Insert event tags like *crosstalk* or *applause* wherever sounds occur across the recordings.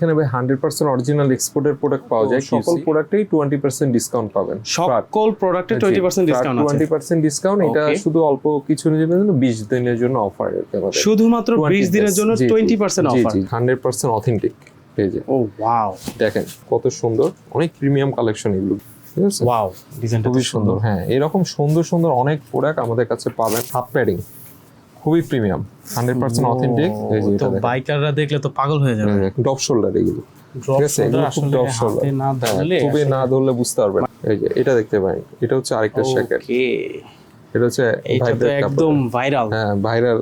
এখানে ভাই hundred percent original এক্সপোর্টের প্রোডাক্ট পাওয়া যায়। সকল প্রোডাক্টেই টোয়েন্টি পার্সেন্ট ডিসকাউন্ট পাবেন। সকল প্রোডাক্টে twenty percent discount twenty percent discount এটা শুধু অল্প কিছু দিনের জন্য বিশ দিনের জন্য অফার শুধুমাত্র বিশ দিনের জন্য twenty percent offer hundred percent authentic যে ও ওয়াও দেখেন কত সুন্দর অনেক প্রিমিয়াম কালেকশন এগুলো। ঠিক আছে? ওয়াও ডিজাইনটা খুবই সুন্দর হ্যাঁ এরকম সুন্দর সুন্দর অনেক প্রোডাক্ট আমাদের কাছে পাবেন হাফ প্যাডিং খুবই প্রিমিয়াম হান্ড্রেড পার্সেন্ট অথেন্টিক তো বাইকাররা দেখলে তো পাগল হয়ে যাবে। ডপ শোল্ডার এগুলো। ঠিক আছে? ডপ শোল্ডার না ধরলে খুবই না ধরলে বুঝতে পারবেন। এই যে এটা দেখতে পাই এটা হচ্ছে আরেকটা শ্যাকেট এটা হচ্ছে এটা তো একদম ভাইরাল হ্যাঁ ভাইরাল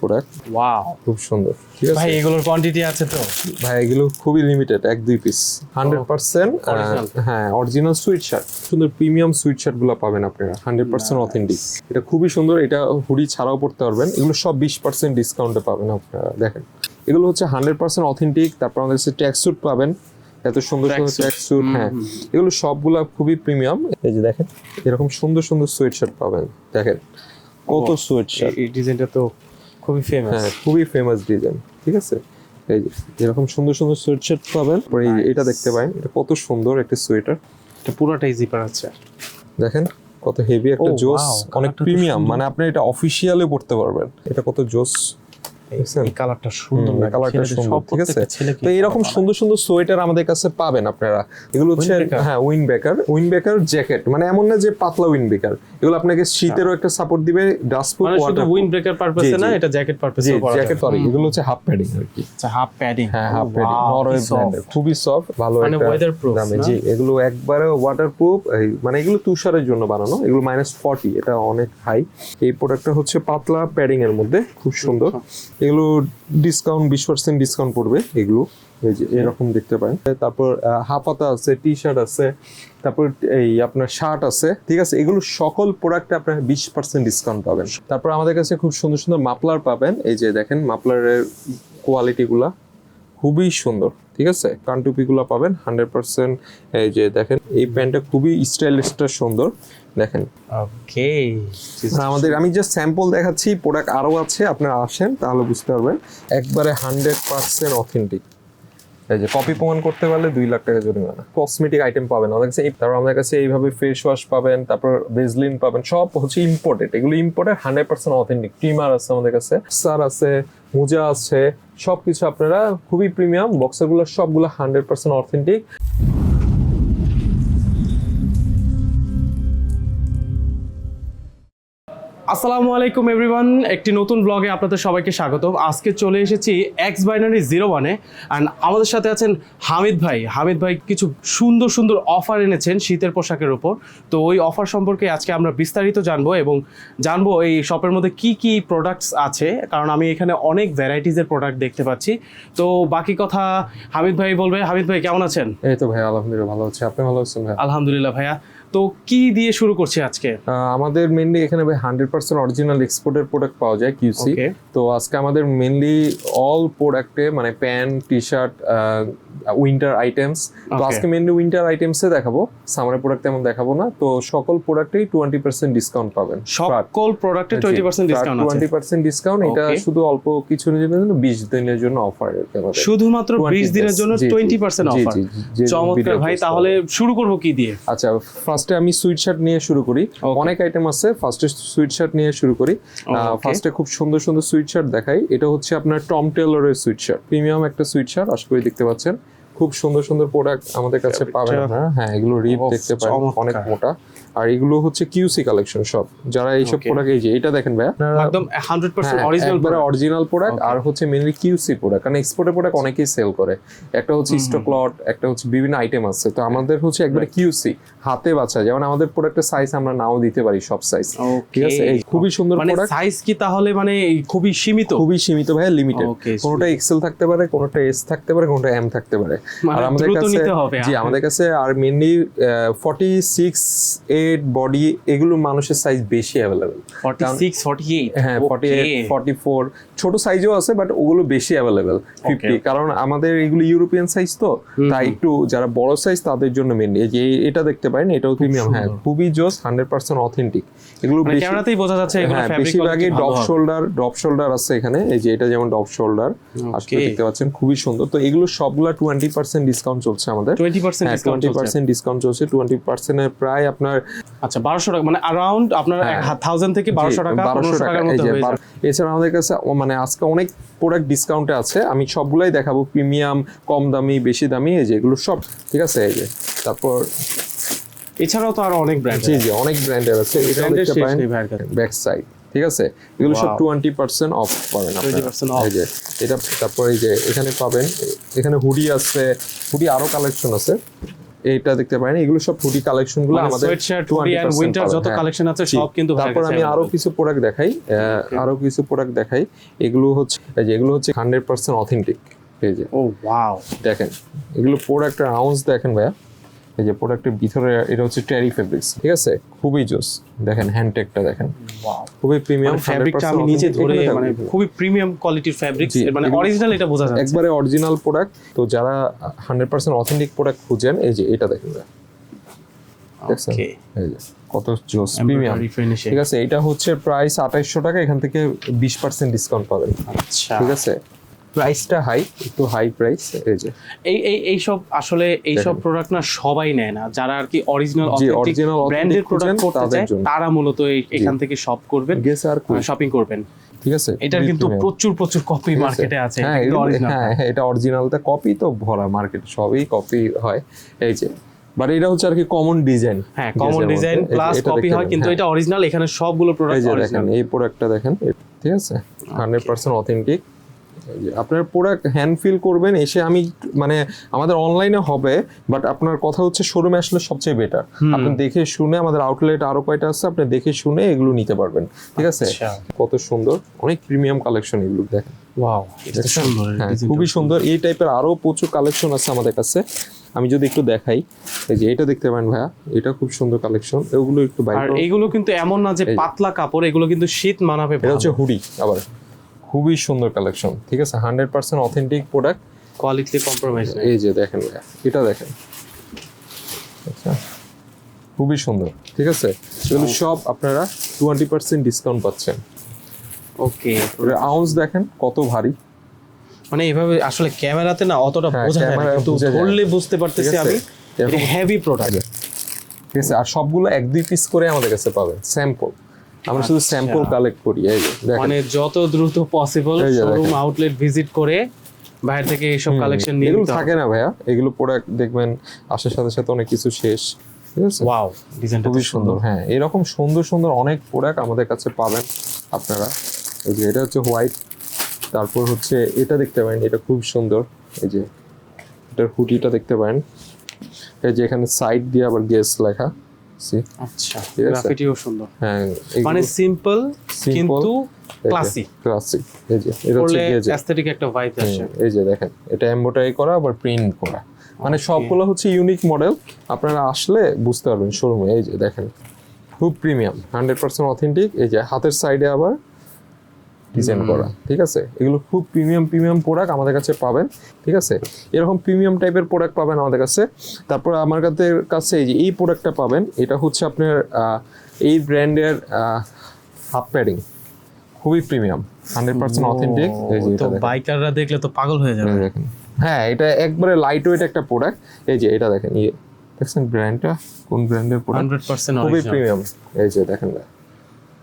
প্রোডাক্ট ওয়াও খুব সুন্দর ঠিক আছে? ভাই এগুলোর কোয়ান্টিটি আছে তো? ভাই এগুলো খুবই লিমিটেড এক দুই পিস হান্ড্রেড পার্সেন্ট। হ্যাঁ অরিজিনাল সুইট শার্ট সুন্দর প্রিমিয়াম সুইট শার্টগুলো পাবেন আপনারা হান্ড্রেড পার্সেন্ট অথেন্টিক এটা খুবই সুন্দর এটা হুডি ছাড়াও পড়তে পারবেন। এগুলো সব বিশ পার্সেন্ট ডিসকাউন্টে পাবেন আপনারা দেখেন। এগুলো হচ্ছে হান্ড্রেড পার্সেন্ট অথেন্টিক তারপর আমাদের কাছে ট্যাক্স স্যুট পাবেন। এত সুন্দর সুন্দর। ট্যাক্স স্যুট হ্যাঁ। এগুলো সবগুলা খুবই প্রিমিয়াম এই যে দেখেন এরকম সুন্দর সুন্দর সুইট শার্ট পাবেন দেখেন। কত সুইট শার্ট এই ডিজাইনটা তো খুবই ফেমাস হ্যাঁ খুবই ফেমাস ডিজাইন ঠিক আছে? এই যে এরকম সুন্দর সুন্দর সোয়েট শার্ট পাবেন। পরে এটা দেখতে পাবেন এটা কত সুন্দর একটা সোয়েটার এটা পুরোটাই জিপার আছে। দেখেন কত হেভি একটা জোস অনেক প্রিমিয়াম মানে আপনি এটা অফিসিয়ালি পড়তে পারবেন। এটা কত জোস? এই কালারটা সুন্দর কালারটা সুন্দর ঠিক আছে? তো এরকম সুন্দর সুন্দর সোয়েটার আমাদের কাছে পাবেন আপনারা। এগুলো হচ্ছে হ্যাঁ বেকার বেকার জ্যাকেট। মানে এমন না যে পাতলা বেকার এগুলো আপনাকে শীতেরও একটা সাপোর্ট দিবে ডাস্টপ্রুফ মানে শুধু উইন্ড ব্রেকার পারপাসে না এটা জ্যাকেট পারপাসে করা জ্যাকেট সরি এগুলো হচ্ছে হাফ প্যাডিং আর কি। আচ্ছা হাফ প্যাডিং হ্যাঁ হাফ প্যাডিং নরওয়ে ব্র্যান্ডের খুবই সফট ভালো মানে একটা দামে। জি এগুলো একবারে ওয়াটারপ্রুফ মানে এগুলো তুষারের জন্য বানানো। এগুলো মাইনাস ফর্টি এটা অনেক হাই এই প্রোডাক্টটা হচ্ছে পাতলা প্যাডিং এর মধ্যে খুব সুন্দর। এগুলো ডিসকাউন্ট বিশ পার্সেন্ট ডিসকাউন্ট পড়বে এগুলো। এই যে এরকম দেখতে পারেন। তারপর হাফাতা আছে টি শার্ট আছে, তারপর এই আপনার শার্ট আছে, ঠিক আছে? এগুলো সকল প্রোডাক্টে আপনার বিশ পার্সেন্ট ডিসকাউন্ট পাবেন। তারপর আমাদের কাছে খুব সুন্দর সুন্দর মাপলার পাবেন। এই যে দেখেন মাপলারের কোয়ালিটিগুলা খুবই সুন্দর। ঠিক আছে? কানটুপিগুলো পাবেন হান্ড্রেড পার্সেন্ট এই যে দেখেন এই প্যান্টটা খুবই স্টাইলিশটা সুন্দর দেখেন। ওকে আমাদের আমি যে স্যাম্পল দেখাচ্ছি প্রোডাক্ট আরও আছে আপনারা আসেন তাহলে বুঝতে পারবেন। একবারে হান্ড্রেড পার্সেন্ট অথেন্টিক এই যে কপি প্রমাণ করতে পারলে দুই লাখ টাকা জরিমানা। কসমেটিক আইটেম পাবেন, আমাদের কাছে তারপর আমাদের কাছে এইভাবে ফেস ওয়াশ পাবেন, তারপর ভেজলিন পাবেন, সব হচ্ছে ইম্পোর্টেড এগুলো imported hundred percent authentic trimmer আছে আমাদের কাছে সার আছে মোজা আছে, সবকিছু আপনারা খুবই প্রিমিয়াম বক্সারগুলো সবগুলো হান্ড্রেড পার্সেন্ট অথেন্টিক আসসালামু আলাইকুম এভরিওয়ান একটি নতুন ব্লগে আপনাদের সবাইকে স্বাগত আজকে চলে এসেছি এক্স বাইনারি জিরো ওয়ানে অ্যান্ড আমাদের সাথে আছেন হামিদ ভাই। হামিদ ভাই কিছু সুন্দর সুন্দর অফার এনেছেন শীতের পোশাকের উপর। তো ওই অফার সম্পর্কে আজকে আমরা বিস্তারিত জানব এবং জানব এই শপের মধ্যে কি কি প্রোডাক্টস আছে। কারণ আমি এখানে অনেক ভ্যারাইটিসের প্রোডাক্ট দেখতে পাচ্ছি। তো বাকি কথা হামিদ ভাই বলবে। হামিদ ভাই কেমন আছেন? এই তো ভাই আলহামদুলিল্লাহ ভালো আছে। আপনি ভালো আছেন ভাই? আলহামদুলিল্লাহ ভাইয়া। তো কি দিয়ে শুরু করছি আজকে? আমাদের মেনলি এখানে ভাই হান্ড্রেড পার্সেন্ট অরিজিনাল এক্সপোর্টের প্রোডাক্ট পাওয়া যায় কিউসি তো আজকে আমাদের মেনলি অল প্রোডাক্টে মানে pant T shirt winter items তো আজকে মেনলি উইন্টার আইটেমসে দেখাবো সামারের প্রোডাক্ট তেমন দেখাবো না। তো সকল প্রোডাক্টেই টোয়েন্টি পার্সেন্ট ডিসকাউন্ট পাবেন। সকল প্রোডাক্টে twenty percent discount twenty percent discount এটা শুধু অল্প কিছু দিনের জন্য বিশ দিনের জন্য অফার শুধুমাত্র বিশ দিনের জন্য টোয়েন্টি পার্সেন্ট অফার চমৎকার ভাই তাহলে শুরু করব কি দিয়ে? আচ্ছা ফার্স্টে আমি সুইট শার্ট নিয়ে শুরু করি। অনেক আইটেম আছে ফার্স্টে সুইট শার্ট নিয়ে শুরু করি. ফার্স্টে খুব সুন্দর সুন্দর সুইট শার্ট দেখাই। এটা হচ্ছে আপনার টম টেলরের সুইট শার্ট প্রিমিয়াম একটা সুইট শার্ট আশা করি দেখতে পাচ্ছেন। খুব সুন্দর সুন্দর প্রোডাক্ট আমাদের কাছে পাবেন হ্যাঁ এগুলো রিপ দেখতে পাবেন অনেক মোটা। আর এগুলো হচ্ছে কিউসি কালেকশন সব। যারা এইসব প্রোডাক্ট এই যে এটা দেখেন ভাই আপনারা একদম হান্ড্রেড পার্সেন্ট হ্যাঁ, অরিজিনাল একবারে অরিজিনাল প্রোডাক্ট আর হচ্ছে মেনলি কিউসি প্রোডাক্ট কারণ এক্সপোর্টের প্রোডাক্ট অনেকেই সেল করে। একটা হচ্ছে স্টক লট একটা হচ্ছে বিভিন্ন আইটেম আছে। তো আমাদের হচ্ছে একবারে কিউসি হাতে বাছা। যেমন আমাদের প্রোডাক্টের সাইজ আমরা নাও দিতে পারি সব সাইজ ঠিক আছে? এই খুবই সুন্দর মানে প্রোডাক্ট সাইজ কি তাহলে মানে খুবই সীমিত? খুবই সীমিত ভাই লিমিটেড কোনোটা এক্সেল থাকতে পারে কোনটা এস থাকতে পারে কোনটা এম থাকতে পারে। মানে আর আমাদের কাছে জি হ্যাঁ। আমাদের কাছে আর mainly forty six A eight body এগুলো মানুষের সাইজ বেশি অ্যাভেলেবেল হ্যাঁ ফর্টি ফোর ছোট সাইজও আছে বাট ওগুলো বেশি অ্যাভেলেবেল ফিফটি কারণ আমাদের এগুলো ইউরোপিয়ান সাইজ তো তাই একটু যারা বড় সাইজ তাদের জন্য মেনলি যে এটা দেখতে পারেন এটাও প্রিমিয়াম হ্যাঁ খুবই জোস হান্ড্রেড পার্সেন্ট অথেন্টিক এগুলো মানে ক্যামেরাতেই বোঝা যাচ্ছে এগুলো হ্যাঁ ফ্যাব্রিক বেশিরভাগই ডপ শোল্ডার ডপ শোল্ডার আছে এখানে। এই যে এটা যেমন ডপ শোল্ডার আসলে দেখতে পাচ্ছেন খুবই সুন্দর। তো এগুলো সবগুলা টোয়েন্টি পার্সেন্ট ডিসকাউন্ট চলছে আমাদের। 20% হ্যাঁ ডিসকাউন্ট ডিসকাউন্ট চলছে। টোয়েন্টি পার্সেন্টের প্রায় আপনার আচ্ছা 1200 টাকা মানে অ্যারাউন্ড আপনার 1000 থেকে 1200 টাকা 1500 টাকার মধ্যে হয়ে যায় এছাড়া আমাদের কাছে মানে আজকে অনেক প্রোডাক্ট ডিসকাউন্টে আছে। আমি সবগুলাই দেখাবো প্রিমিয়াম কম দামি বেশি দামি এই যে এগুলো সব। ঠিক আছে এই যে তারপর এছাড়াও তো আরও অনেক ব্র্যান্ড জি জি অনেক ব্র্যান্ডের আছে। এটা ভাইয়ের কাছে। ব্যাক সাইড ঠিক আছে? এগুলো সব. টোয়েন্টি পার্সেন্ট অফ পাবেন আপনারা। 20% off। এই যে এটা তারপর এই যে এখানে পাবেন এখানে হুডি আছে হুডি আরও কালেকশন আছে। এইটা দেখতে পারেন এগুলো সব হুডি কালেকশনগুলো মানে আমাদের সোয়েটশার্ট হুডি এন্ড 20% উইন্টার যত হ্যাঁ। কালেকশন আছে সব কিন্তু তারপর আমি আরও কিছু প্রোডাক্ট দেখাই আহ, আরও কিছু প্রোডাক্ট দেখাই। এগুলো হচ্ছে এই যে এগুলো হচ্ছে হান্ড্রেড পার্সেন্ট অথেন্টিক এই যে। ও ওয়াও দেখেন এগুলো প্রোডাক্টের আউন্স দেখেন ভাইয়া। এই যে প্রোডাক্টের ভিতরে এটা হচ্ছে টেরি ফেব্রিক্স ঠিক আছে? খুবই জোস। দেখেন হ্যান্ডটেকটা দেখেন। খুবই প্রিমিয়াম মানে ফ্যাব্রিকটা আমি নিচে ধরে মানে খুবই প্রিমিয়াম কোয়ালিটির ফ্যাব্রিক মানে অরিজিনাল এটা বোঝা যাচ্ছে। একবারে অরিজিনাল প্রোডাক্ট তো যারা হান্ড্রেড পার্সেন্ট অথেন্টিক প্রোডাক্ট খুঁজেন এই যে এটা দেখেন। ওকে এই যে কত জোস প্রিমিয়াম ঠিক আছে এটা হচ্ছে প্রাইস আঠাইশশো টাকা এখান থেকে বিশ পার্সেন্ট ডিসকাউন্ট পাবেন। আচ্ছা। ঠিক আছে? প্রাইসটা হাই একটু হাই প্রাইস এই যে। এই এই এই সব আসলে এই সব প্রোডাক্ট না সবাই নেয় না। যারা আর কি অরিজিনাল অথেন্টিক ব্র্যান্ডের প্রোডাক্ট করতে চায় তারা মূলত এখান থেকে শপ করবেন গেছে আর শপিং করবেন। ঠিক আছে? এটার খুবই কিন্তু প্রচুর প্রচুর কপি? মার্কেটে আছে। হ্যাঁ এটা কিন্তু হ্যাঁ। হ্যাঁ, এটা অরিজিনালটা কপি তো ভরা মার্কেট সবই কপি হয়। এই যে বাট এটা হচ্ছে আর কি কমন ডিজাইন হ্যাঁ কমন ডিজাইন প্লাস কপি হয় কিন্তু এটা অরিজিনাল এখানে সবগুলো হ্যাঁ। এই প্রোডাক্ট অরিজিনাল এই প্রোডাক্টটা দেখেন ঠিক আছে? হান্ড্রেড পার্সেন্ট অথেন্টিক আপনার প্রোডাক্ট হ্যান্ড ফিল করবেন এসে আমি মানে আমাদের অনলাইনে হবে বাট আপনার কথা হচ্ছে শোরুমে আসলে সবচেয়ে বেটার আপনি দেখে শুনে আমাদের আউটলেট আরও কয়টা আছে আপনি দেখে শুনে এগুলো নিতে পারবেন। ঠিক আছে? আচ্ছা। কত সুন্দর। অনেক প্রিমিয়াম কালেকশন এগুলো দেখেন। ওয়াও হ্যাঁ খুবই সুন্দর। এই টাইপের আরও প্রচুর কালেকশন আছে আমাদের কাছে। আমি যদি একটু দেখাই এই যে এটা দেখতে পারেন ভাইয়া এটা খুব সুন্দর কালেকশন এগুলো একটু আর বাইরে এইগুলো কিন্তু এমন না যে পাতলা কাপড় এগুলো কিন্তু শীত মানাবে এটা হচ্ছে হুডি আবার। খুবই সুন্দর কালেকশন ঠিক আছে? Hundred percent authentic product quality compromise এই যে দেখেন এটা দেখেন। আচ্ছা খুবই সুন্দর ঠিক আছে? এগুলো সব আপনারা টোয়েন্টি পার্সেন্ট ডিসকাউন্ট পাচ্ছেন। ওকে আউন্স দেখেন কত ভারী। মানে এভাবে আসলে ক্যামেরাতে না অতটা হ্যাঁ, বোঝা যায় কিন্তু ধরলে বুঝতে পারতেছি আমি হেভি প্রোডাক্ট ঠিক আছে? আর সবগুলো এক দুই পিস করে আমাদের কাছে পাবেন স্যাম্পল আমরা শুধু আচ্ছা। স্যাম্পল কালেক্ট করি এই যে মানে যত দ্রুত পসিবল শোরুম আউটলেট ভিজিট করে বাইরে থেকে এইসব কালেকশন নিয়ে এগুলো নিতে থাকে না ভাইয়া। এগুলো প্রোডাক্ট দেখবেন আসার সাথে সাথে অনেক কিছু শেষ। ওয়াও ডিজাইনটা খুবই সুন্দর। হ্যাঁ। এরকম সুন্দর সুন্দর অনেক প্রোডাক্ট আমাদের কাছে পাবেন আপনারা। এই যে এটা হচ্ছে হোয়াইট তারপর হচ্ছে এটা দেখতে পারেন এটা খুব সুন্দর। এই যে এটার হুডিটা দেখতে পারেন। এই যে এখানে সাইড দিয়ে আবার গেস লেখা। সি আচ্ছা গ্রাফিটিও সুন্দর। হ্যাঁ মানে সিম্পল কিন্তু ক্লাসি ক্লাসিক এই যে এটা হচ্ছে পড়লে অ্যাস্থেটিক একটা ভাইব আসে। এই যে দেখেন এটা করা আবার প্রিন্ট করা। মানে সবগুলো হচ্ছে ইউনিক মডেল আপনারা আসলে বুঝতে পারবেন শোরুমে এই যে দেখেন খুব প্রিমিয়াম হান্ড্রেড পার্সেন্ট অথেন্টিক এই যে হাতের সাইডে আবার ডিজাইন করা ঠিক আছে? এগুলো খুব প্রিমিয়াম প্রিমিয়াম প্রোডাক্ট আমাদের কাছে পাবেন ঠিক আছে? এরকম প্রিমিয়াম টাইপের প্রোডাক্ট পাবেন আমাদের কাছে। তারপর আমার কাছে কাছে এই যে এই প্রোডাক্টটা পাবেন এটা হচ্ছে আপনার এই ব্র্যান্ডের হাফ প্যাডিং খুবই প্রিমিয়াম হান্ড্রেড পার্সেন্ট অথেন্টিক তো বাইকাররা দেখলে তো পাগল হয়ে যাবে। দেখেন। হ্যাঁ এটা একবারে লাইট ওয়েট একটা প্রোডাক্ট এই যে এটা দেখেন ইয়ে দেখছেন ব্র্যান্ডটা কোন ব্র্যান্ডের প্রোডাক্ট হান্ড্রেড পার্সেন্ট খুবই প্রিমিয়াম এই যে দেখেন না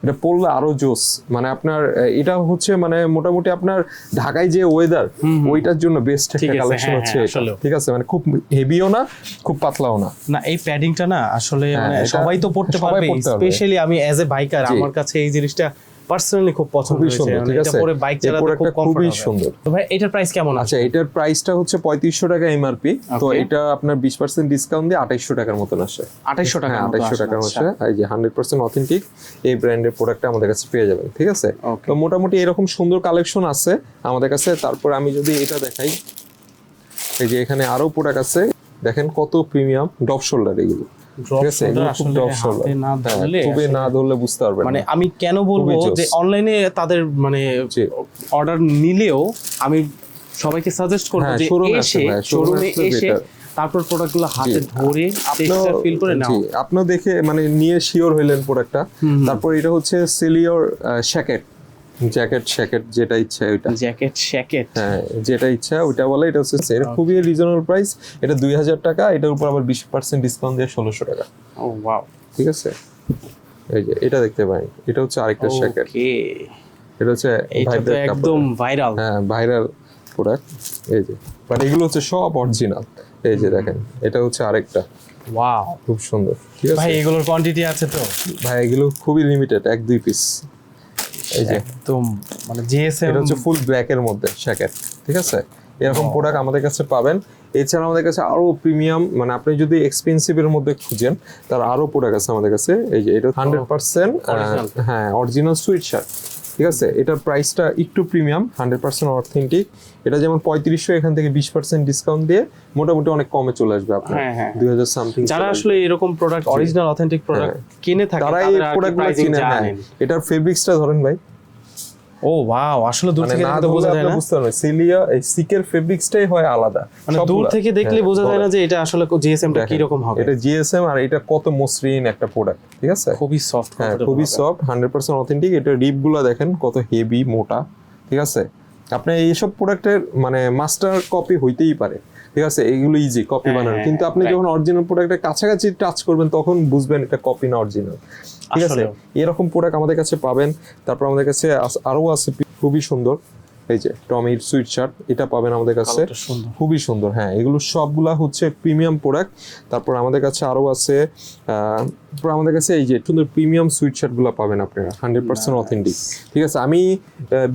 এটা পড়লে আরও জোস মানে আপনার এটা হচ্ছে মানে মোটামুটি আপনার ঢাকায় যে ওয়েদার ওইটার জন্য বেস্ট একটা কালেকশন হ্যাঁ, হচ্ছে হ্যাঁ। ঠিক আছে? মানে খুব হেভিও না খুব পাতলাও না। না এই প্যাডিংটা না আসলে হ্যাঁ, মানে সবাই তো পড়তে পারবে। স্পেশালি আমি এজ এ বাইকার আমার কাছে এই জিনিসটা পার্সোনালি খুব পছন্দ খুবই হয়েছে সুন্দর মানে ঠিক আছে? পরে বাইক এই চালাতে খুব খুবই সুন্দর। তো ভাই এটার প্রাইস কেমন আছে? আচ্ছা এটার প্রাইসটা হচ্ছে পঁয়ত্রিশশো টাকা এমআরপি তো এটা আপনার বিশ পার্সেন্ট ডিসকাউন্ট দিয়ে আঠাইশশো টাকার মতন আসে। আঠাইশশো টাকা হ্যাঁ আঠাইশশো টাকার মধ্যে এই যে হান্ড্রেড পার্সেন্ট অথেন্টিক এই ব্র্যান্ডের প্রোডাক্টটা আমাদের কাছে পেয়ে যাবেন ঠিক আছে? তো মোটামুটি এরকম সুন্দর কালেকশন আছে আমাদের কাছে তারপর আমি যদি এটা দেখাই এই যে এখানে আরও প্রোডাক্ট আছে দেখেন কত প্রিমিয়াম ডপ শোল্ডার এগুলো। খুবই না ধরলে বুঝতে পারবেন মানে আমি কেন বলব যে অনলাইনে তাদের মানে অর্ডার নিলেও আমি সবাইকে সাজেস্ট করব হ্যাঁ, যে এসে শোরুমে এসে তারপর প্রোডাক্টগুলো হাতে ধরে টেক্সচার ফিল করে নাও। জি আপনিও দেখে মানে নিয়ে শিওর হইলেন প্রোডাক্টটা তারপর এটা হচ্ছে সিলিওর শ্যাকেট জ্যাকেট শ্যাকেট যেটা ইচ্ছা ওইটা। Jacket shacket. হ্যাঁ যেটা ইচ্ছা ওইটা বলে এটা হচ্ছে সেল খুবই রিজনেবল প্রাইস এটা দুই হাজার টাকা এটার উপর আবার বিশ পার্সেন্ট ডিসকাউন্ট দিয়ে ষোলোশো টাকা। ও ওয়াও ঠিক আছে? এই যে এটা দেখতে পারেন এটা হচ্ছে আরেকটা শ্যাকেট। এটা হচ্ছে একদম ভাইরাল হ্যাঁ ভাইরাল প্রোডাক্ট এই যে বাট এগুলো হচ্ছে সব অরিজিনাল এই যে দেখেন এটা হচ্ছে আরেকটা। ওয়াও খুব সুন্দর। ঠিক আছে? ভাই এগুলোর কোয়ান্টিটি আছে তো? ভাই এগুলো খুবই লিমিটেড এক দুই পিস এই যে। একদম মানে জিএসএম এটা হচ্ছে ফুল ব্ল্যাক এর মধ্যে শ্যাকেট ঠিক আছে? এরকম প্রোডাক্ট আমাদের কাছে পাবেন। এছাড়া আমাদের কাছে আরও প্রিমিয়াম মানে আপনি যদি এক্সপেন্সিভ এর মধ্যে খুঁজেন তার আরও প্রোডাক্ট আছে আমাদের কাছে। এই যে এটা হান্ড্রেড পার্সেন্ট হ্যাঁ অরিজিনাল সুইট শার্ট ঠিক আছে? এটার প্রাইসটা একটু প্রিমিয়াম হান্ড্রেড পার্সেন্ট অথেন্টিক এটা যেমন পঁয়ত্রিশশো এখান থেকে বিশ পার্সেন্ট ডিসকাউন্ট দিয়ে মোটামুটি অনেক কমে চলে আসবে আপনার। হ্যাঁ, হ্যাঁ। দুই হাজার সামথিং যারা আসলে এরকম প্রোডাক্ট অরিজিনাল অথেন্টিক প্রোডাক্ট কিনে থাকে তারা এই প্রোডাক্টগুলো চিনে হ্যাঁ। এটার ফেব্রিক্সটা ধরেন ভাই। ও ওয়াও আসলে দূর মানে থেকে না দেখলে বোঝা যায় না। বুঝতে পারবেন সিলিয়া এই সিকের ফেব্রিক্সটাই হয় আলাদা। মানে দূর থেকে দেখলে হ্যাঁ, বোঝা যায় না যে এটা আসলে জিএসএম টা কি রকম হবে। এটা জিএসএম আর এটা কত মসৃণ একটা প্রোডাক্ট ঠিক আছে? খুবই সফট খুবই সফট হান্ড্রেড পার্সেন্ট অথেন্টিক এটা রিপগুলা দেখেন কত হেভি মোটা ঠিক আছে? আপনি এইসব প্রোডাক্টের মানে মাস্টার কপি হইতেই পারে ঠিক আছে? এগুলো ইজি কপি হ্যাঁ, বানানো। হ্যাঁ, কিন্তু আপনি যখন অরিজিনাল প্রোডাক্টের কাছাকাছি টাচ করবেন তখন বুঝবেন এটা কপি না অরিজিনাল ঠিক আছে? এরকম প্রোডাক্ট আমাদের কাছে পাবেন। তারপর আমাদের কাছে আরও আরও আছে খুবই সুন্দর। এই যে টমির সুইট শার্ট এটা পাবেন আমাদের কাছে। খুবই সুন্দর হ্যাঁ এগুলো সবগুলা হচ্ছে প্রিমিয়াম প্রোডাক্ট। তারপর আমাদের কাছে আরও আছে তারপর আমাদের কাছে এই যে সুন্দর প্রিমিয়াম সুইট শার্টগুলো পাবেন আপনারা হান্ড্রেড পার্সেন্ট অথেন্টিক। ঠিক আছে আমি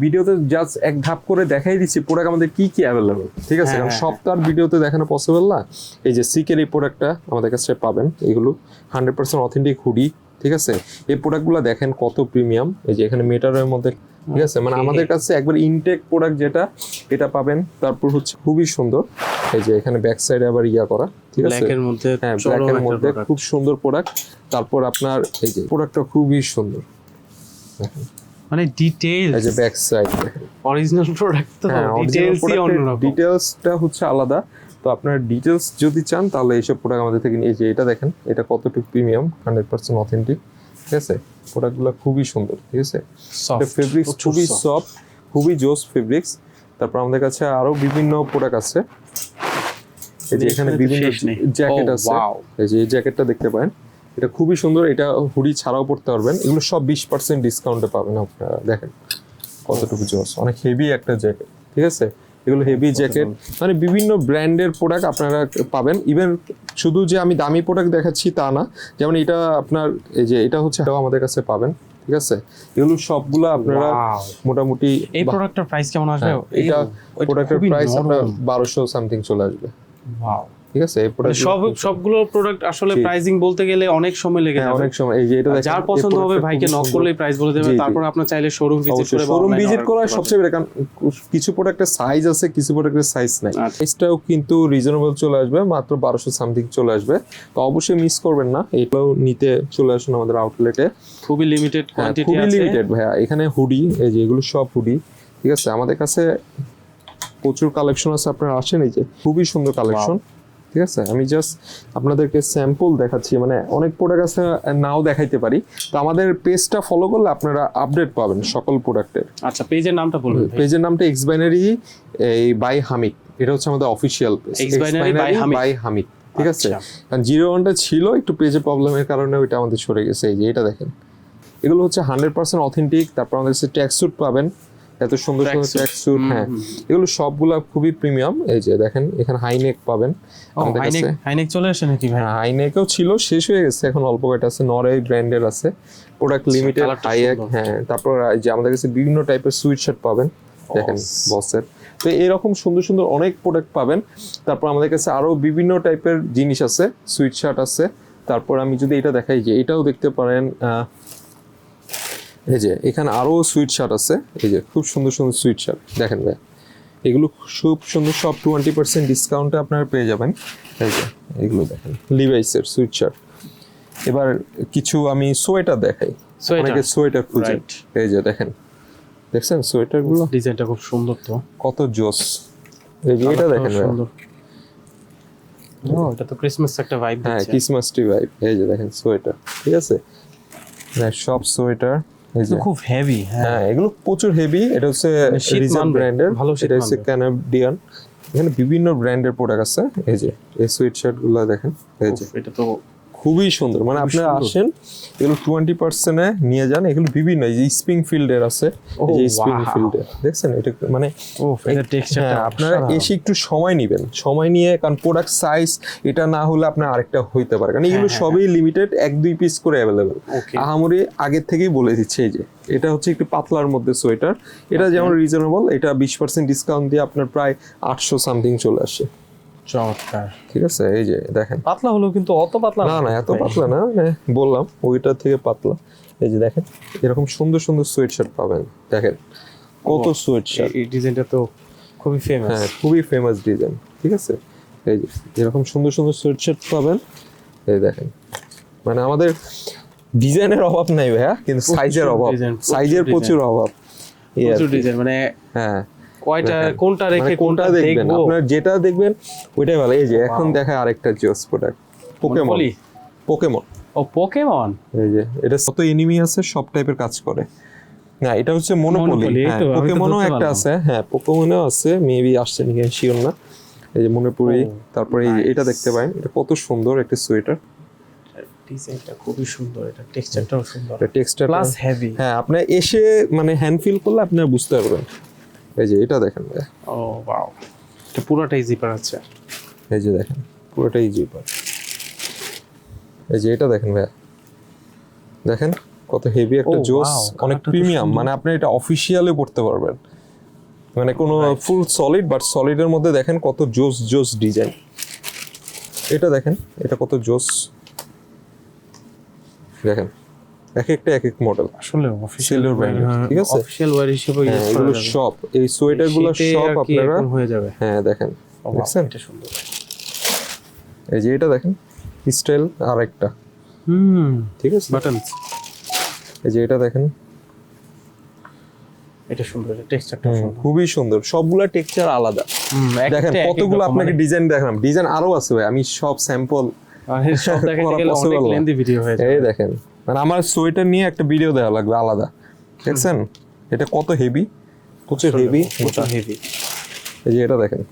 ভিডিওতে জাস্ট এক ধাপ করে দেখাই দিচ্ছি প্রোডাক্ট আমাদের কি কি অ্যাভেলেবল ঠিক আছে হ্যাঁ, কারণ হ্যাঁ, সব তো ভিডিওতে দেখানো পসিবল না। এই যে সিকের এই প্রোডাক্টটা আমাদের কাছে পাবেন এগুলো হান্ড্রেড পার্সেন্ট অথেন্টিক হুডি। ঠিক আছে এই প্রোডাক্টগুলো দেখেন কত প্রিমিয়াম। এই যে এখানে মেটারের মধ্যে ঠিক আছে? মানে আমাদের কাছে একবার ইনটেক প্রোডাক্ট যেটা এটা পাবেন। তারপর হচ্ছে খুবই সুন্দর। এই যে এখানে ব্যাক সাইডে আবার ইয়া করা ঠিক আছে? ব্ল্যাক এর মধ্যে হ্যাঁ ব্ল্যাক এর মধ্যে খুব সুন্দর প্রোডাক্ট তারপর আপনার এই যে প্রোডাক্টটা খুবই সুন্দর। মানে ডিটেইলস এই যে ব্যাক সাইড অরিজিনাল প্রোডাক্ট তো হ্যাঁ ডিটেইলসই অন্যরকম। ডিটেলসটা হচ্ছে আলাদা। তো আপনার ডিটেলস যদি চান তাহলে এইসব প্রোডাক্ট আমাদের থেকে নিয়ে- এই যে এটা দেখেন এটা কতটুকু প্রিমিয়াম হান্ড্রেড পার্সেন্ট অথেন্টিক ঠিক আছে? প্রোডাক্টগুলো খুবই সুন্দর ঠিক আছে? ফেব্রিক্স খুবই সফট খুবই জোস ফেব্রিক্স তারপর আমাদের কাছে আরও বিভিন্ন প্রোডাক্ট আছে। এই যে এখানে বিভিন্ন জ্যাকেট Oh, আছে. এই যে এই জ্যাকেটটা দেখতে পারেন। এটা খুবই সুন্দর এটা হুডি ছাড়াও পড়তে পারবেন। এগুলো সব বিশ পার্সেন্ট ডিসকাউন্টে পাবেন আপনারা দেখেন। কতটুকু জোস অনেক হেভি একটা জ্যাকেট ঠিক আছে? এগুলো হেভি জ্যাকেট মানে বিভিন্ন ব্র্যান্ডের প্রোডাক্ট আপনারা পাবেন। ইভেন শুধু যে আমি দামি প্রোডাক্ট দেখাচ্ছি তা না যেমন এটা আপনার এই যে এটা হচ্ছে এটাও আমাদের কাছে পাবেন ঠিক আছে? এগুলো সবগুলো আপনারা মোটামুটি এই প্রোডাক্টটার প্রাইস কেমন আসবে? হ্যাঁ, এটা প্রোডাক্টের প্রাইস আপনার বারোশো সামথিং চলে আসবে। ওয়াও ঠিক আছে? মানে সব সবগুলো প্রোডাক্ট আসলে জি। প্রাইসিং বলতে গেলে অনেক সময় লেগে হ্যাঁ যাবে অনেক সময়। এই যে এটা যার পছন্দ হবে ভাইকে নক করলেই প্রাইস বলে দেবে। তারপর আপনার চাইলে শোরুম ভিজিট করে শোরুম ভিজিট করা সবচেয়ে বেটার কারণ কিছু প্রোডাক্টের সাইজ আছে কিছু প্রোডাক্টের সাইজ নাই। আচ্ছা। সাইজটাও কিন্তু রিজনেবল চলে আসবে মাত্র বারোশো সামথিং চলে আসবে। তো অবশ্যই মিস করবেন না এটাও নিতে চলে আসুন আমাদের আউটলেটে খুবই লিমিটেড কোয়ান্টিটি খুবই লিমিটেড ভাইয়া। এখানে হুডি এই যে এগুলো সব হুডি ঠিক আছে? আমাদের কাছে প্রচুর কালেকশন আছে আপনারা আসেন এই যে খুবই সুন্দর কালেকশন ঠিক আছে? আমি জাস্ট আপনাদেরকে স্যাম্পল দেখাচ্ছি মানে অনেক প্রোডাক্ট আছে নাও দেখাইতে পারি। তো আমাদের পেজটা ফলো করলে আপনারা আপডেট পাবেন সকল প্রোডাক্টের আচ্ছা পেজের নামটা বলুন পেজের নামটা এক্স বাইনারি এই বাই হামিদ এটা হচ্ছে আমাদের official page by Hamid। By Hamid ঠিক আছে? আচ্ছা। কারণ জিরো ওয়ানটা ছিল একটু পেজে প্রবলেমের কারণে ওইটা আমাদের সরে গেছে। এই যে এটা দেখেন। এগুলো হচ্ছে হান্ড্রেড পার্সেন্ট অথেন্টিক তারপর আমাদের কাছে ট্যাক্স স্যুট পাবেন। এত সুন্দর সুন্দর। ট্যাক্স স্যুট হ্যাঁ। এগুলো সবগুলা খুবই প্রিমিয়াম এই যে দেখেন এখানে হাইনেক পাবেন। হাইনেক চলে আসে নাকি ভাই? হ্যাঁ হাইনেকও ছিল শেষ হয়ে গেছে। এখন অল্প কয়েকটা আছে নরওয়ে ব্র্যান্ডের আছে। প্রোডাক্ট লিমিটেড হাইয়েক হ্যাঁ তারপর এই যে আমাদের কাছে বিভিন্ন টাইপের সুইট শার্ট পাবেন দেখেন বসের তো এরকম সুন্দর সুন্দর অনেক প্রোডাক্ট পাবেন। তারপর আমাদের কাছে আরও বিভিন্ন টাইপের জিনিস আছে সুইট শার্ট আছে। তারপর আমি যদি এটা দেখাই যে এটাও দেখতে পারেন আহ, এই যে এখানে আরও সুইট শার্ট আছে। এই যে খুব সুন্দর সুন্দর সুইট শার্ট দেখেন ভাই এগুলো খুব সুন্দর সব টোয়েন্টি পার্সেন্ট ডিসকাউন্টে আপনারা পেয়ে যাবেন। এই যে এগুলো দেখেন লিভাইসের সুইট শার্ট এবার কিছু আমি সোয়েটার দেখাই? অনেকে সোয়েটার খুঁজে. এই যে দেখেন। দেখছেন সোয়েটারগুলো ডিজাইনটা খুব সুন্দর তো। কত জোস। এই যে এটা দেখেন। সুন্দর। এটা তো ক্রিসমাস একটা ভাইব হ্যাঁ ক্রিসমাস ট্রি ভাইব এই যে দেখেন সোয়েটার। ঠিক আছে? হ্যাঁ, সব সোয়েটার। খুব হেভি হ্যাঁ। হ্যাঁ এগুলো প্রচুর হেভি এটা হচ্ছে রিজন ব্র্যান্ডের ভালো সেটা হচ্ছে। ক্যানাডিয়ান এখানে বিভিন্ন ব্র্যান্ডের প্রোডাক্ট আছে এই যে এই সুইট শার্টগুলো দেখেন এই যে। এটা তো খুবই সুন্দর। মানে আপনারা সুন্দর। আসেন এগুলো টোয়েন্টি পার্সেন্টে নিয়ে যান। এগুলো বিভিন্ন এই যে স্প্রিং ফিল্ডের আছে যে স্প্রিং ফিল্ডের দেখছেন? এটা মানে হ্যাঁ আপনারা এসে একটু সময় নেবেন। সময় নিয়ে কারণ প্রোডাক্ট সাইজ এটা না হলে আপনার আরেকটা হইতে পারে। কারণ এগুলো হ্যাঁ, সবই লিমিটেড এক দুই পিস করে অ্যাভেলেবেল আহামরি আগের থেকেই বলে দিচ্ছে এই যে। এটা হচ্ছে একটু পাতলার মধ্যে সোয়েটার। এটা যেমন রিজনেবল এটা বিশ পার্সেন্ট ডিসকাউন্ট দিয়ে আপনার প্রায় আটশো সামথিং চলে আসে। চমৎকার। ঠিক আছে এই যে দেখেন। পাতলা হলো কিন্তু অত পাতলা না না। এত পাতলা না মানে বললাম ওইটার থেকে পাতলা। এই যে দেখেন এরকম সুন্দর সুন্দর সোয়েট শার্ট পাবেন। দেখেন কত সোয়েট শার্ট এই ডিজাইনটা তো খুবই ফেমাস হ্যাঁ খুবই ফেমাস ডিজাইন ঠিক আছে? এই যে এরকম সুন্দর সুন্দর সোয়েট শার্ট পাবেন। এই দেখেন মানে আমাদের ডিজাইনের অভাব নাই ভাইয়া কিন্তু সাইজের অভাব। সাইজের প্রচুর অভাব। এই প্রচুর ডিজাইন মানে হ্যাঁ। কয়টা কোনটা রেখে মানে কোনটা দেখবেন? আপনার যেটা দেখবেন ওইটাই ভালো। এই যে এখন দেখায় আরেকটা জোস প্রোডাক্ট পোকেমন? পোকেমন ও পোকেমন এই যে এটা কত এনিমি আছে সব টাইপের কাজ করে। না এটা হচ্ছে মনোপলি হ্যাঁ পোকেমনও একটা আছে হ্যাঁ পোকেমনও আছে মেবি আসছে নাকি শিওর না। এই যে মনোপুরি Oh, তারপরে এটা দেখতে পারেন এটা কত সুন্দর একটা সোয়েটার ডিজাইনটা খুবই সুন্দর এটা টেক্সচারটাও সুন্দর। এটা প্লাস হেভি হ্যাঁ আপনি এসে মানে হ্যান্ড ফিল করলে আপনি বুঝতে পারবেন। এই যে এটা দেখেন ভাই। ও ওয়াও এটা পুরোটাই জিপার আছে। এই যে দেখেন পুরোটাই জিপার এই যে এটা দেখেন ভাই। দেখেন কত হেভি একটা জোস অনেক প্রিমিয়াম মানে আপনি এটা অফিসিয়ালি পড়তে পারবেন। মানে কোনো ফুল সলিড বাট সলিডের মধ্যে দেখেন কত জোস জোস ডিজাইন এটা দেখেন এটা কত জোস। দেখেন এক একটা এক এক মডেল আসলে অফিশিয়াল Silver ঠিক আছে? অফিশিয়াল ওয়্যার হিসেবে হ্যাঁ এগুলো সব এই সব আপনারা হয়ে যাবে? হ্যাঁ দেখেন দেখছেন? এটা সুন্দর। এই যে এটা দেখেন স্টাইল আর একটা হুম ঠিক আছে? বাটনস এই যে এটা দেখেন। এটা সুন্দর টেক্সচারটা খুবই সুন্দর। সবগুলা টেক্সচার আলাদা। দেখেন কতগুলো আপনাকে ডিজাইন দেখালাম। ডিজাইন আরও আছে ভাই আমি সব স্যাম্পল সব *laughs* দেখাতে গেলে অনেক লেন্দি ভিডিও হয়ে এই দেখেন মানে আমার সোয়েটার নিয়ে একটা ভিডিও দেওয়া লাগবে আলাদা। দেখছেন? এটা কত হেভি প্রচুর হেভি প্রচুর হেভি এই যে এটা দেখেন।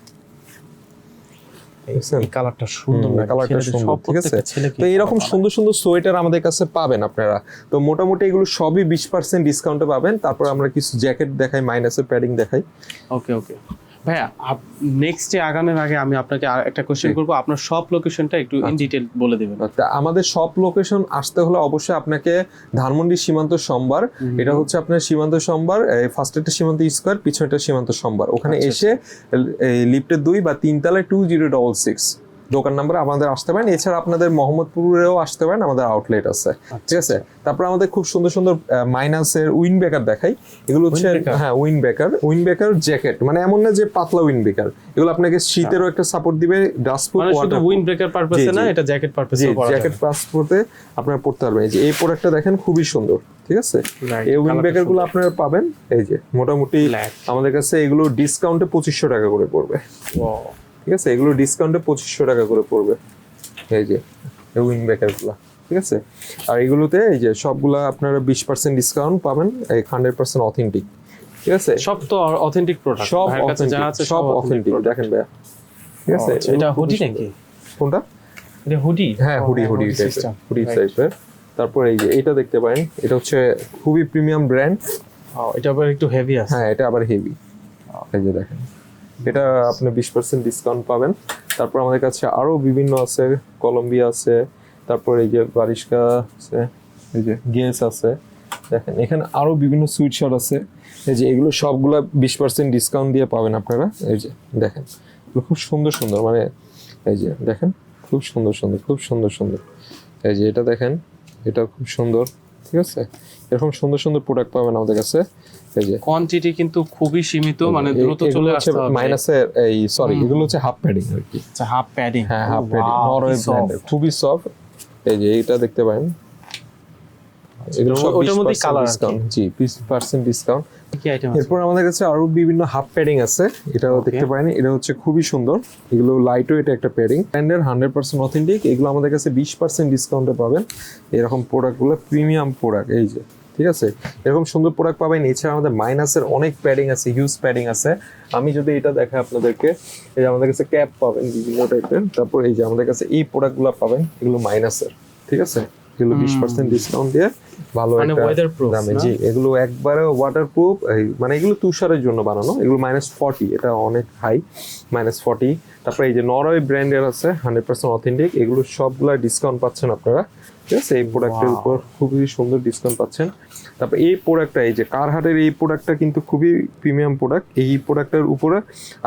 কালারটা সুন্দর কালারটা সুন্দর ঠিক আছে? তো এরকম সুন্দর সুন্দর সোয়েটার আমাদের কাছে পাবেন আপনারা। তো মোটামুটি এগুলো সবই বিশ পার্সেন্ট ডিসকাউন্টে পাবেন। তারপর আমরা কিছু জ্যাকেট দেখাই মাইনাসের প্যাডিং দেখাই। ওকে ওকে ভাইয়া নেক্সট ডে আগানোর আগে আমি আপনাকে একটা কোশ্চেন জি। করব। আপনার সব লোকেশনটা একটু ইন ডিটেল বলে দেবেন। আমাদের সব লোকেশন আসতে হলে অবশ্যই আপনাকে ধানমন্ডি সীমান্ত সোমবার এটা হচ্ছে আপনার সীমান্ত সোমবার ফার্স্ট একটা সীমান্ত স্কোয়ার পিছনেটা সীমান্ত সোমবার। ওখানে আচ্ছা, এসে এই লিফটের দুই বা তিন তিনতলায় টু জিরো ডবল সিক্স দোকান নাম্বার আমাদের আসতে পারেন। এছাড়া আপনাদের মোহাম্মদপুরেও আসতে পারেন আমাদের আউটলেট আছে। ঠিক আছে? তারপর আমাদের খুব সুন্দর সুন্দর মাইনাসের উইন বেকার দেখাই। এগুলো হচ্ছে হ্যাঁ উইন বেকার উইন বেকার জ্যাকেট মানে এমন না যে পাতলা উইন বেকার এগুলো আপনাকে শীতেরও একটা সাপোর্ট দিবে ডাস্টপ্রুফ মানে শুধু উইন্ড ব্রেকার পারপাসে না এটা জ্যাকেট পারপাসে করা জ্যাকেট পাসপোর্টে আপনারা পড়তে পারবেন। এই যে এই প্রোডাক্টটা দেখেন খুবই সুন্দর। ঠিক আছে? এই উইন বেকারগুলো আপনারা পাবেন। এই যে মোটামুটি আমাদের কাছে এগুলো ডিসকাউন্টে পঁচিশশো টাকা করে পড়বে. ঠিক আছে? এগুলো ডিসকাউন্টে পঁচিশশো টাকা করে পড়বে। এই যে এই উইনগুলা ঠিক আছে? আর এগুলোতে এই যে সবগুলা আপনারা বিশ পার্সেন্ট ডিসকাউন্ট পাবেন এই হান্ড্রেড পার্সেন্ট অথেন্টিক ঠিক আছে? সব তো অথেন্টিক প্রোডাক্ট সব অথেন্টিক সব অথেন্টিক দেখেন ভাইয়া ঠিক আছে? আচ্ছা, এটা হুডি নাকি? কোনটা? এটা হুডি হ্যাঁ হুডি হুডি হুডি টাইপের তারপর এই যে এটা দেখতে পারেন এটা হচ্ছে খুবই প্রিমিয়াম ব্র্যান্ড এটা আবার একটু হেভি আছে। হ্যাঁ এটা আবার হেভি এই যে দেখেন। এটা আপনি বিশ পার্সেন্ট ডিসকাউন্ট পাবেন। তারপর আমাদের কাছে আরও বিভিন্ন আছে, কলম্বিয়া আছে, তারপর এই যে বারিশকা আছে, এই যে গেস আছে। দেখেন, এখানে আরও বিভিন্ন সুইট শার্ট আছে। এই যে এগুলো সবগুলা বিশ পার্সেন্ট ডিসকাউন্ট দিয়ে পাবেন আপনারা। এই যে, দেখেন খুব সুন্দর সুন্দর মানে এই যে, দেখেন, খুব সুন্দর সুন্দর, খুব সুন্দর সুন্দর। এই যে এটা দেখেন এটা খুব সুন্দর। ঠিক আছে? এরকম সুন্দর সুন্দর প্রোডাক্ট পাবেন আমাদের কাছে। এই যে কোয়ান্টিটি কিন্তু খুবই সীমিত মানে দ্রুত চলে আসছে মাইনাসে এই সরি এগুলো হচ্ছে হাফ প্যাডিং আর কি। আচ্ছা হাফ প্যাডিং হ্যাঁ হাফ প্যাডিং নরওয়ে ব্র্যান্ডের খুবই সফট এই যে এটা দেখতে পারেন। এগুলো সব ওটার মধ্যে 20% colour আর কি। ডিসকাউন্ট জি বিশ পার্সেন্ট ডিসকাউন্ট কি আইটেম আছে এরপর আমাদের কাছে আরও বিভিন্ন হাফ প্যাডিং আছে। এটাও দেখতে পারেন এটা হচ্ছে খুবই সুন্দর। এগুলো লাইট ওয়েট একটা প্যাডিং ব্র্যান্ডের হান্ড্রেড পার্সেন্ট অথেন্টিক এগুলো আমাদের কাছে বিশ পার্সেন্ট ডিসকাউন্টে পাবেন। এরকম প্রোডাক্টগুলো প্রিমিয়াম প্রোডাক্ট এই যে ঠিক আছে? এরকম সুন্দর প্রোডাক্ট পাবেন। এছাড়া আমাদের মাইনাসের অনেক প্যাডিং আছে হিউজ প্যাডিং আছে। আমি যদি এটা দেখাই আপনাদেরকে এই যে আমাদের কাছে ক্যাপ পাবেন বিভিন্ন টাইপের তারপর এই যে আমাদের কাছে এই প্রোডাক্টগুলো পাবেন এগুলো মাইনাসের ঠিক আছে? এগুলো বিশ পার্সেন্ট ডিসকাউন্ট দিয়ে। ভালো মানে জি এগুলো একবারে ওয়াটারপ্রুফ মানে এগুলো তুষারের জন্য বানানো। এগুলো মাইনাস ফর্টি এটা অনেক হাই মাইনাস ফর্টি তারপরে এই যে নরওয়ে ব্র্যান্ডের আছে হান্ড্রেড পার্সেন্ট অথেন্টিক এগুলো সবগুলা ডিসকাউন্ট পাচ্ছেন আপনারা। ঠিক আছে? এই প্রোডাক্টের. উপর খুবই সুন্দর ডিসকাউন্ট পাচ্ছেন। তারপর এই প্রোডাক্টটা এই যে কারহাটের এই প্রোডাক্টটা কিন্তু খুবই প্রিমিয়াম প্রোডাক্ট এই প্রোডাক্টের উপরে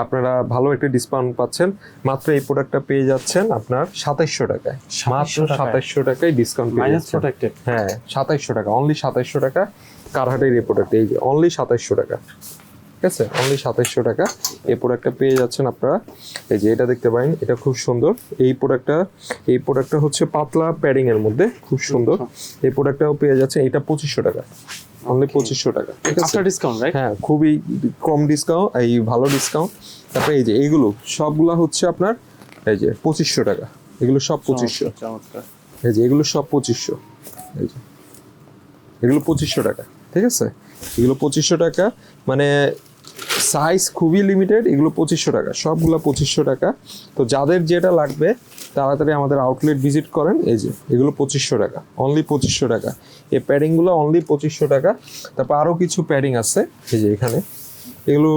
আপনারা ভালো একটা ডিসকাউন্ট পাচ্ছেন। মাত্র এই প্রোডাক্টটা পেয়ে যাচ্ছেন আপনার সাতাইশশো টাকায়। মাত্র 2700 টাকায়? সাতাইশশো টাকায় ডিসকাউন্ট পেয়ে যাচ্ছেন। হ্যাঁ সাতাইশশো টাকা অনলি সাতাইশশো টাকা কারহাটের এই প্রোডাক্ট এই যে অনলি সাতাইশশো টাকা। ঠিক আছে? অনলি সাতাইশশো টাকা। এই প্রোডাক্টটা পেয়ে যাচ্ছেন আপনারা। এই যে এটা দেখতে পারেন এটা খুব সুন্দর। এই প্রোডাক্টটা এই প্রোডাক্টটা হচ্ছে পাতলা প্যাডিং এর মধ্যে খুব সুন্দর। এই প্রোডাক্টটাও পেয়ে যাচ্ছে এটা পঁচিশশো টাকা। অনলি পঁচিশশো টাকা ঠিক আছে? ডিসকাউন্ট রাইট হ্যাঁ খুবই কম ডিসকাউন্ট এই ভালো ডিসকাউন্ট তারপরে এই যে এইগুলো সবগুলা হচ্ছে আপনার এই যে পঁচিশশো টাকা। এগুলো সব পঁচিশশো। এই যে এগুলো সব পঁচিশশো। এই যে এগুলো পঁচিশশো টাকা ঠিক আছে? এগুলো পঁচিশশো টাকা মানে সাইজ খুবই লিমিটেড এগুলো পঁচিশশো টাকা, সবগুলো পঁচিশশো টাকা। তো যাদের যেটা লাগবে, তাড়াতাড়ি আমাদের আউটলেট ভিজিট করেন, এই যে, এগুলো পঁচিশশো টাকা অনলি পঁচিশশো টাকা। এই প্যাডিংগুলো অনলি পঁচিশশো টাকা। তারপর আরও কিছু প্যাডিং আছে, এই যে এখানে। এগুলো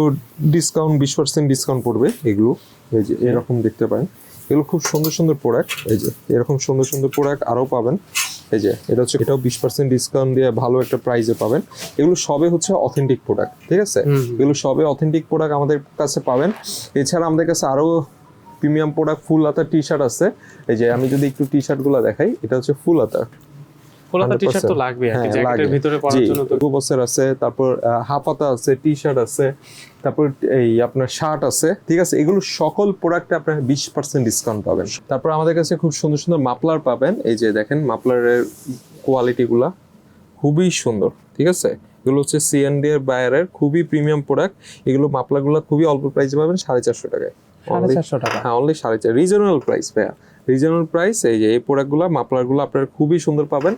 ডিসকাউন্ট বিশ পার্সেন্ট ডিসকাউন্ট পড়বে, এগুলো, এই যে, এরকম দেখতে পারেন। এগুলো খুব সুন্দর সুন্দর প্রোডাক্ট এই যে, এরকম সুন্দর সুন্দর প্রোডাক্ট আরও পাবেন। এই যে এটা হচ্ছে এটাও বিশ পার্সেন্ট ডিসকাউন্ট দিয়ে ভালো একটা প্রাইসে পাবেন। এগুলো সবে হচ্ছে অথেন্টিক প্রোডাক্ট ঠিক আছে? এগুলো সবে অথেন্টিক প্রোডাক্ট আমাদের কাছে পাবেন। এছাড়া আমাদের কাছে আরও প্রিমিয়াম প্রোডাক্ট ফুল হাতার টি শার্ট আছে। এই যে আমি যদি একটু টি শার্টগুলো দেখাই এটা হচ্ছে ফুল হাতার তো লাগবে আর হ্যাঁ, জ্যাকেটের ভিতরে পরার জন্য তো। দু আছে তারপর হাফাতা আছে টি শার্ট আছে তারপর এই আপনার শার্ট আছে ঠিক আছে? এগুলো সকল প্রোডাক্টে আপনার বিশ পার্সেন্ট ডিসকাউন্ট পাবেন। তারপর আমাদের কাছে খুব সুন্দর সুন্দর মাপলার পাবেন। এই যে দেখেন মাপলারের কোয়ালিটিগুলা খুবই সুন্দর ঠিক আছে? এগুলো হচ্ছে সিএনডি এর বায়ারের খুবই প্রিমিয়াম প্রোডাক্ট এগুলো মাপলাগুলো খুবই অল্প প্রাইসে পাবেন সাড়ে চারশো টাকায়। সাড়ে চারশো টাকা। হ্যাঁ অনলি সাড়ে চার রিজনেবল প্রাইস ভাইয়া। রিজনেবল প্রাইস এই যে এই প্রোডাক্টগুলো মাফলারগুলো আপনারা খুবই সুন্দর পাবেন।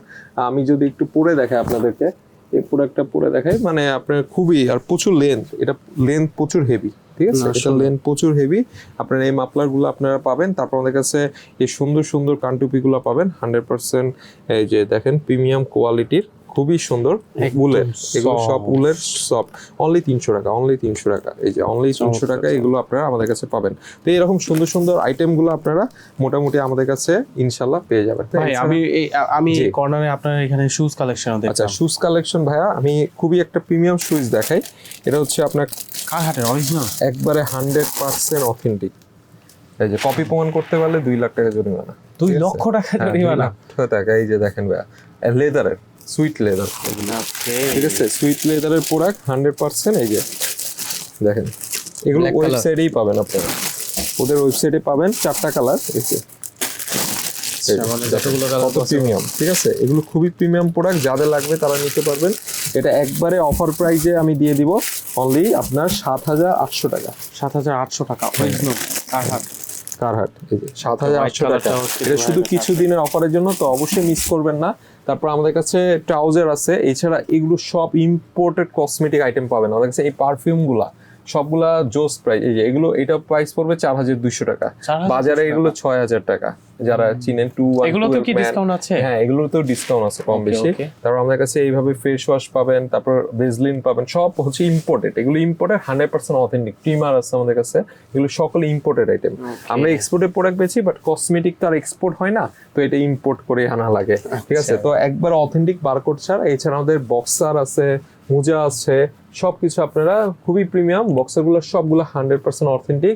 আমি যদি একটু পরে দেখাই আপনাদেরকে, এই প্রোডাক্টটা পরে দেখাই মানে আপনার খুবই, আর প্রচুর লেন্থ এটা লেন্থ প্রচুর হেভি ঠিক আছে? এটা। লেন্থ প্রচুর হেভি আপনার এই মাফলারগুলো আপনারা পাবেন। তারপর আমাদের কাছে এই সুন্দর সুন্দর কানটুপিগুলো পাবেন। হান্ড্রেড পার্সেন্ট এই যে দেখেন প্রিমিয়াম কোয়ালিটির খুবই সুন্দর উলের। এগুলো সব উলের সব অনলি তিনশো টাকা অনলি তিনশো টাকা। এই যে অনলি তিনশো টাকা এগুলো আপনারা আমাদের কাছে পাবেন। তো এরকম সুন্দর সুন্দর আইটেমগুলো আপনারা মোটামুটি আমাদের কাছে ইনশাল্লাহ পেয়ে যাবেন। ভাই আমি আমি কর্নারে আপনার এখানে শুজ কালেকশন আচ্ছা শুজ কালেকশন ভাইয়া আমি খুবই একটা প্রিমিয়াম শুজ দেখাই। এটা হচ্ছে আপনার কার হাটের অরিজিনাল একবারে হান্ড্রেড পার্সেন্ট অথেন্টিক এই যে কপি প্রমাণ করতে পারলে দুই লাখ টাকা জরিমানা। দুই লক্ষ টাকা হ্যাঁ, জরিমানা? টাকা। এই যে দেখেন ভাইয়া লেদারের সুইট লেদার ঠিক আছে? সুইট লেদারের প্রোডাক্ট হান্ড্রেড পার্সেন্ট এই যে দেখেন। এগুলো ওয়েবসাইটেই পাবেন আপনারা। ওদের ওয়েবসাইটে পাবেন চারটা কালার কত প্রিমিয়াম ঠিক আছে? এগুলো খুবই প্রিমিয়াম প্রোডাক্ট যাদের লাগবে তারা নিতে পারবেন। এটা একবারে অফার প্রাইজে আমি দিয়ে দিব। অনলি আপনার সাত হাজার আটশো টাকা। সাত হাজার আটশো টাকা অরিজিনাল কার হাট কারহাট এই যে সাত হাজার আটশো টাকা। এটা শুধু তোমার কিছু দিনের অফারের জন্য তো অবশ্যই মিস করবেন না। তারপর আমাদের কাছে ট্রাউজার আছে এছাড়া এগুলো সব ইম্পোর্টেড কসমেটিক আইটেম পাবেন। আমাদের কাছে এই পারফিউমগুলা সবগুলা জোস প্রাইস এই যে এগুলো এটা প্রাইস পড়বে চার হাজার দুইশো টাকা। বাজারে এগুলো ছয় হাজার টাকা। যারা চিনেন টু এগুলোতেও কি ডিসকাউন্ট আছে? হ্যাঁ এগুলোতেও ডিসকাউন্ট আছে কম বেশি। তারপর আমাদের কাছে এইভাবে ফেস ওয়াশ পাবেন তারপর বেজলিন পাবেন সব হচ্ছে ইম্পোর্টেড এগুলো imported hundred percent authentic trimmer আছে আমাদের কাছে। এগুলো সকল ইম্পোর্টেড আইটেম আমরা এক্সপোর্টের প্রোডাক্ট বেছি বাট কসমেটিক তো আর এক্সপোর্ট হয় না তো এটা ইম্পোর্ট করে আনা লাগে। ঠিক আছে? আচ্ছা। তো একবার অথেন্টিক বারকোড ছাড়া এছাড়া আমাদের বক্সার আছে মোজা আছে সবকিছু আপনারা খুবই প্রিমিয়াম বক্সারগুলো সবগুলো হান্ড্রেড পার্সেন্ট অথেন্টিক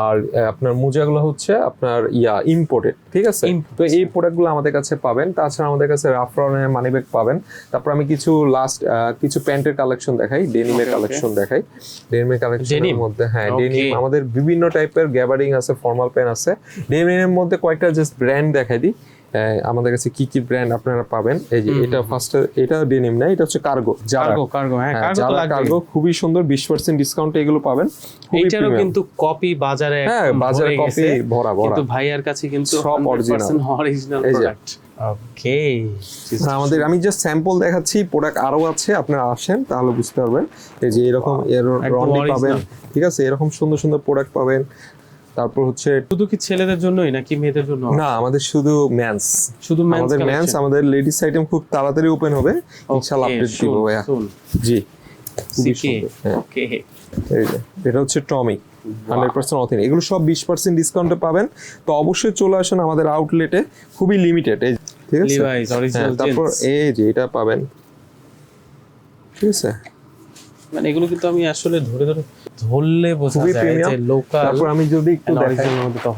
আর আপনার মোজাগুলো হচ্ছে আপনার ইয়া ইম্পোর্টেড ঠিক আছে তো এই প্রোডাক্টগুলো আমাদের কাছে পাবেন তাছাড়া আমাদের কাছে রাফ রাফরনের মানিব্যাগ পাবেন তারপর আমি কিছু লাস্ট কিছু প্যান্টের কালেকশন দেখাই ডেনিমের. কালেকশন দেখাই ডেনিমের কালেকশনের? মধ্যে হ্যাঁ. ডেনিম আমাদের বিভিন্ন টাইপের গ্যাবারিং আছে ফর্মাল প্যান্ট আছে ডেনিমের মধ্যে কয়েকটা জাস্ট ব্র্যান্ড দেখাই দিই আমাদের কাছে কি কি ব্র্যান্ড আপনারা পাবেন? এই যে এটা ফার্স্ট এটা ডেনিম না এটা হচ্ছে কার্গো যারা কার্গো কার্গো হ্যাঁ কার্গো লাগবে কার্গো খুবই সুন্দর বিশ পার্সেন্ট ডিসকাউন্টে এগুলো পাবেন এইটারও কিন্তু কপি বাজারে হ্যাঁ বাজারে কপি ভরা ভরা। কিন্তু ভাইয়ার কাছে কিন্তু সব original। অরিজিনাল প্রোডাক্ট ওকে আমাদের আমি জাস্ট স্যাম্পল দেখাচ্ছি প্রোডাক্ট আরও আছে আপনারা আসেন তাহলে বুঝতে পারবেন। এই যে এরকম এর একদম রন্ডি original। পাবেন ঠিক আছে? এরকম সুন্দর সুন্দর প্রোডাক্ট পাবেন। তারপর হচ্ছে শুধু কি ছেলেদের জন্যই নাকি মেয়েদের জন্য? না আমাদের শুধু ম্যানস শুধু আমাদের ম্যানস আমাদের লেডিস আইটেম খুব তাড়াতাড়ি ওপেন হবে। ইনশাআল্লাহ আপডেট দিব ভাইয়া। জি। সুন্দর হ্যাঁ। ওকে এটা হচ্ছে টমি হান্ড্রেড পার্সেন্ট অথেন্টিক এগুলো সব বিশ পার্সেন্ট ডিসকাউন্টে পাবেন। তো অবশ্যই চলে আসুন আমাদের আউটলেটে খুবই লিমিটেড এই ঠিক আছে? হ্যাঁ, তারপর। এই যে এটা পাবেন। ঠিক আছে? মানে এগুলো কিন্তু আমি আসলে ধরে ধরে ধরলে বোঝা যায় যে লোকাল তারপর আমি যদি একটু দেখাই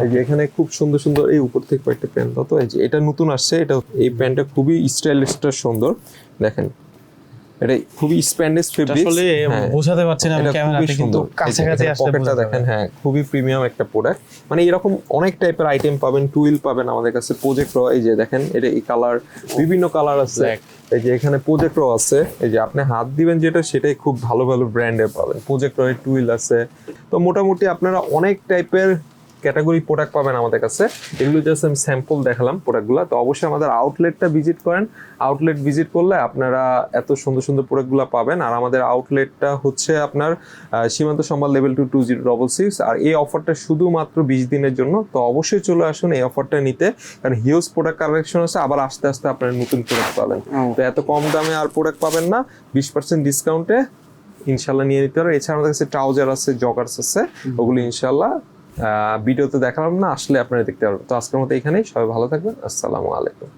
এই যে এখানে খুব সুন্দর সুন্দর এই উপর থেকে কয়েকটা প্যান্ট। তো এই যে এটা নতুন আসছে এটা এই প্যান্টটা খুবই স্টাইলিশটা সুন্দর। দেখেন এটা খুবই স্প্যান্ডেস ফেব্রিক আসলে বোঝাতে পারছি না আমি ক্যামেরাতে কিন্তু কাছাকাছি পকেটটা দেখেন হ্যাঁ খুবই প্রিমিয়াম একটা প্রোডাক্ট মানে এরকম অনেক টাইপের আইটেম পাবেন টুইল পাবেন আমাদের কাছে প্রজেক্টর এই যে দেখেন এটা এই কালার বিভিন্ন কালার আছে. এই যে এখানে প্রজেক্টর আছে এই যে আপনি হাত দিবেন যেটা সেটাই খুব ভালো ভালো ব্র্যান্ডের পাবেন। প্রজেক্টরের টুইল আছে। তো মোটামুটি আপনারা অনেক টাইপের ক্যাটাগরি প্রোডাক্ট পাবেন আমাদের কাছে। এগুলো জাস্ট আমি স্যাম্পল দেখালাম প্রোডাক্টগুলো তো অবশ্যই আমাদের আউটলেটটা ভিজিট করেন। আউটলেট ভিজিট করলে আপনারা এত সুন্দর সুন্দর প্রোডাক্টগুলো পাবেন। আর আমাদের আউটলেটটা হচ্ছে আপনার Simanta Sambad level two two zero double six আর এই অফারটা শুধুমাত্র বিশ দিনের জন্য। তো অবশ্যই চলে আসুন এই অফারটা নিতে। কারণ হিউজ প্রোডাক্ট কালেকশন আছে আবার আস্তে আস্তে আপনারা নতুন প্রোডাক্ট পাবেন। তো এত কম দামে আর প্রোডাক্ট পাবেন না। বিশ পার্সেন্ট ডিসকাউন্টে ইনশাল্লাহ নিয়ে নিতে পারবেন এছাড়া আমাদের কাছে ট্রাউজার আছে জগার্স আছে। ওগুলো ইনশাল্লাহ ভিডিওতে দেখালাম না, আসলে আপনারা দেখতে পারবেন। তো আজকের মতো এখানেই, সবাই ভালো থাকবেন, আসসালামু আলাইকুম।